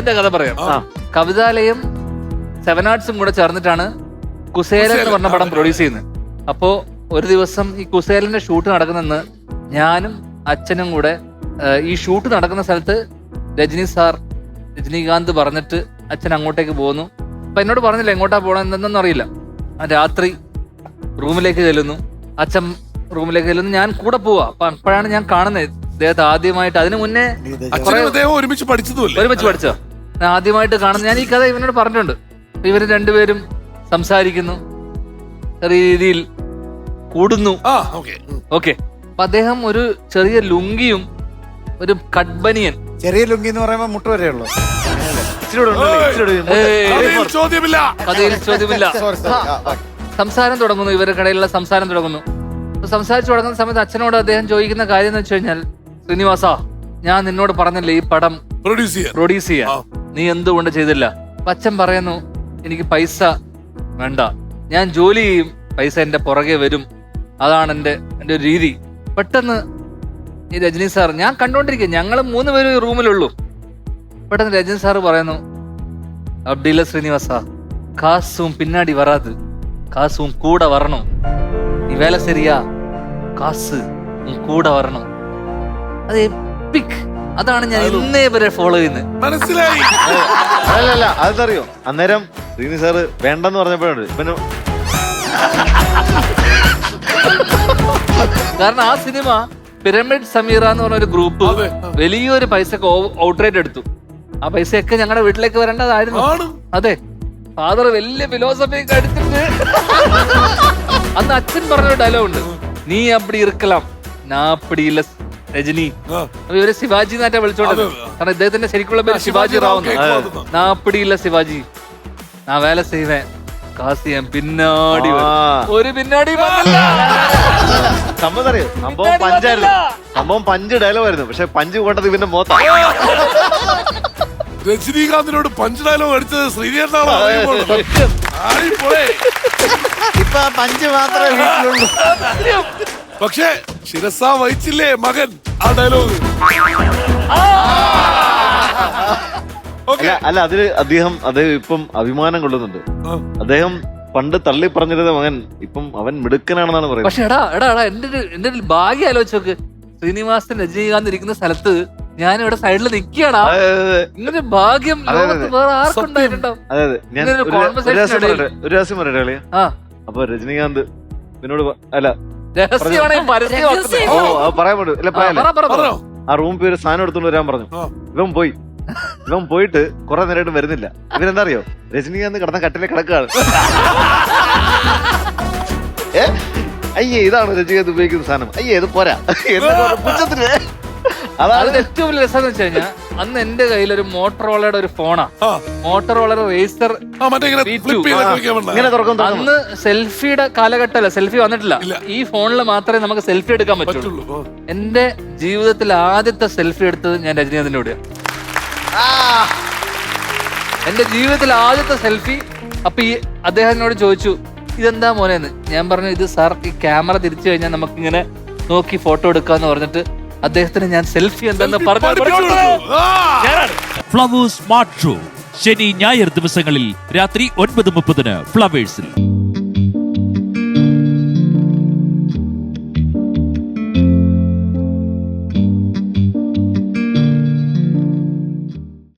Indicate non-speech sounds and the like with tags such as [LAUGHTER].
എന്റെ കഥ പറയാം. കവിതാലയം സെവൻ ആർട്സും കൂടെ ചേർന്നിട്ടാണ് കുസേല എന്ന് പറഞ്ഞ പടം പ്രൊഡ്യൂസ് ചെയ്യുന്നത്. അപ്പോ ഒരു ദിവസം ഈ കുസേലന്റെ ഷൂട്ട് നടക്കുന്നെന്ന് ഞാനും അച്ഛനും കൂടെ ഈ ഷൂട്ട് നടക്കുന്ന സ്ഥലത്ത് രജനി സാർ രജനീകാന്ത് പറഞ്ഞിട്ട് അച്ഛൻ അങ്ങോട്ടേക്ക് പോകുന്നു അപ്പൊ എന്നോട് പറഞ്ഞില്ല എങ്ങോട്ടാ പോകണം എന്തെന്നൊന്നും അറിയില്ല. ആ രാത്രി റൂമിലേക്ക് ചെല്ലുന്നു. അച്ഛൻ റൂമിലേക്ക് ചെല്ലുന്നു. ഞാൻ കൂടെ പോവാ. അപ്പൊ അപ്പോഴാണ് ഞാൻ കാണുന്നത്. ഇദ്ദേഹത്തെ ആദ്യമായിട്ട്. അതിനു മുന്നേ അച്ഛനും ഒരുമിച്ച് പഠിച്ചതുമല്ലേ? ഒരുമിച്ച് പഠിച്ചോ ആദ്യമായിട്ട് കാണുന്ന ഞാൻ ഈ കഥ ഇവനോട് പറഞ്ഞിട്ടുണ്ട്. ഇവർ ഇവർ രണ്ടുപേരും സംസാരിക്കുന്നു. ചെറിയ രീതിയിൽ കൂടുന്നു. ആ ഓക്കെ. ഓക്കെ. അപ്പൊ അദ്ദേഹം ഒരു ചെറിയ ലുങ്കിയും ഒരു കഡ്ബനിയൻ ചെറിയ ലുങ്കി എന്ന് പറയുമ്പോ മുട്ട. ചോദ്യമില്ല. കഥയിൽ ചോദ്യമില്ല. [LAUGHS] സംസാരം തുടങ്ങുന്നു. ഇവരുടെ കടയിലുള്ള സംസാരം തുടങ്ങുന്നു. സംസാരിച്ചു തുടങ്ങുന്ന സമയത്ത് അച്ഛനോട് അദ്ദേഹം ചോദിക്കുന്ന കാര്യം എന്ന് വെച്ച് കഴിഞ്ഞാൽ ശ്രീനിവാസ ഞാൻ നിന്നോട് പറഞ്ഞല്ലേ ഈ പടം പ്രൊഡ്യൂസ് ചെയ്യാൻ. പ്രൊഡ്യൂസ് ചെയ്യാൻ? ആ. നീ എന്തുകൊണ്ട് ചെയ്തില്ല? അച്ഛൻ പറയുന്നു എനിക്ക് പൈസ വേണ്ട. ഞാൻ ജോലി ചെയ്യും പൈസ എന്റെ പുറകെ വരും. അതാണ് എന്റെ എന്റെ ഒരു രീതി. പെട്ടെന്ന് ഈ രജനി സാർ ഞാൻ കണ്ടോണ്ടിരിക്കുക ഞങ്ങൾ മൂന്ന് പേരും റൂമിലുള്ളൂ. പെട്ടെന്ന് രജനി സാർ പറയുന്നു അബ്ദില്ല ശ്രീനിവാസ കാസും പിന്നാടി വരാത്. കാസും കൂടെ വരണം. ഈ വേല ശരിയാ. ഉം കൂടെ വരണം. അത് എപ്പിക് അതാണ് ഞാൻ ഇന്നേ വരെ ഫോളോ ചെയ്യുന്നത്. മനസ്സിലായി. അല്ല അല്ല അതെന്തറിയോ അന്നേരം ശ്രീനി സാറ് വേണ്ടെന്ന് പറഞ്ഞപ്പോഴുണ്ട്. പിന്നെ കാരണം ആ സിനിമ പിരമിഡ് സമീറ എന്ന് പറഞ്ഞ ഒരു ഗ്രൂപ്പ് അതെ. വലിയൊരു പൈസ ഔട്ട്റേറ്റ് എടുത്തു. ആ പൈസയൊക്കെ ഞങ്ങളുടെ വീട്ടിലേക്ക് വരേണ്ടതായിരുന്നു. അതെ. ഫാദർ വലിയ ഫിലോസഫി ഒക്കെ എടുത്തിട്ട് അന്ന് അച്ഛൻ പറഞ്ഞൊരു ഡയലോഗ് ഉണ്ട്. നീ അപ്പടി ഇരിക്കലാം ഞാൻ അപ്പടി ഇല്ല. രജനി. ഇവർ ശിവാജി എന്നാറ്റാ വിളിച്ചോണ്ടത്. കാരണം ഇദ്ദേഹത്തിന്റെ ശരിക്കുള്ള പേര് ശിവാജി റാവു നാപ്പിടിയില്ല ശിവാജി. നാ വേല ചെയ്യുവേൻ കാസിയം പിന്നാടി ഒരു പിന്നാടി വന്നില്ല. സംഭവം അറിയോ? സംഭവം പഞ്ചായിരുന്നു. സംഭവം പഞ്ച് ഡയലോഗ് ആയിരുന്നു പക്ഷെ പഞ്ച് കൊണ്ടത് ഇവന്റെ മോത്ത. രജനീകാന്തിനോട് പഞ്ച് ഡയലോഗ് അടിച്ചത് ശ്രീനേട്ടാണോ ഇപ്പൊ പഞ്ച് മാത്രമേ പക്ഷേ ശിരസ വഹിച്ചില്ലേ മകൻ? ആ ഡയലോഗ് ഓക്കെ അല്ല അല്ല അതിൽ അദ്ദേഹം അദ്ദേഹം ഇപ്പം അഭിമാനം കൊള്ളുന്നുണ്ട്. അദ്ദേഹം പണ്ട് തള്ളി പറഞ്ഞിരുന്ന മകൻ ഇപ്പം അവൻ മിടുക്കനാണെന്നാണ് പറയുന്നത്. പക്ഷെ എടാ എടാ എടാ എന്റെ ഒരു എന്റെ ഒരു ഭാഗ്യം ആലോചിച്ച് നോക്ക്. ശ്രീനിവാസൻ രജനീകാന്ത് ഇരിക്കുന്ന സ്ഥലത്ത് ഞാൻ ഇവിടെ സൈഡിൽ നിൽക്കുകയാണ്. അതെ, അതെ, അതെ. ഇങ്ങനെ ഭാഗ്യം അതെ, അതെ. ലോകത്ത് വേറെ ആർക്കുണ്ടായിട്ടുണ്ടാവും അതെ അതെ. ഞാൻ ഒരു- രാസ്യം പറയട്ടെ ഒരു പറയട്ടെ അപ്പൊ രജനീകാന്ത് നിന്നോട് അല്ല ആ, റൂം പേര് സാധനം എടുത്തോണ്ട് വരാൻ പറഞ്ഞു. ഇവൻ പോയി. ഇവൻ പോയിട്ട് കുറെ നേരമായിട്ട് വരുന്നില്ല. ഇവനെന്താ അറിയോ രജനീകാന്ത് കിടന്ന കട്ടിലെ കിടക്കാണ് ഏ? അയ്യേ ഇതാണ് രജനീകാന്ത് ഉപയോഗിക്കുന്ന സാധനം. അയ്യേ ഇത് പോരാ. പുച്ഛത്തിന് അതാണ് ഏറ്റവും വലിയ രസം എന്ന് വെച്ച് കഴിഞ്ഞാൽ അന്ന് എന്റെ കയ്യിൽ ഒരു മോട്ടറോളയുടെ ഒരു ഫോണാ. ആ. മോട്ടറോളർ റേസർ ആ മറ്റേ ഇങ്ങനെ V2. ഫ്ലിപ്പ് ചെയ്തൊക്കെ വെക്കാൻ ഇങ്ങനെ തുറക്കും തുറക്കും അന്ന് സെൽഫിയുടെ കാലഘട്ടമല്ല സെൽഫി വന്നിട്ടില്ല. ഈ ഫോണിൽ മാത്രമേ നമുക്ക് സെൽഫി എടുക്കാൻ പറ്റുള്ളൂ. എന്റെ ജീവിതത്തിൽ ആദ്യത്തെ സെൽഫി എടുത്തത് ഞാൻ രജനീകാന്തിന്റെ കൂടെയാണ് എന്റെ ജീവിതത്തിൽ ആദ്യത്തെ സെൽഫി അപ്പൊ ഈ അദ്ദേഹം എന്നോട് ചോദിച്ചു ഇതെന്താ മോനെന്ന് ഞാൻ പറഞ്ഞു ഇത് സാർ ഈ ക്യാമറ തിരിച്ചു കഴിഞ്ഞാൽ നമുക്ക് ഇങ്ങനെ നോക്കി ഫോട്ടോ എടുക്കാന്ന് പറഞ്ഞിട്ട് അദ്ദേഹത്തിന് ഞാൻ സെൽഫി എന്തെന്ന് പറഞ്ഞു. Flowers show. ശനി ഞായർ ദിവസങ്ങളിൽ രാത്രി ഒൻപത് മുപ്പതിന് ഫ്ലവേഴ്സിൽ.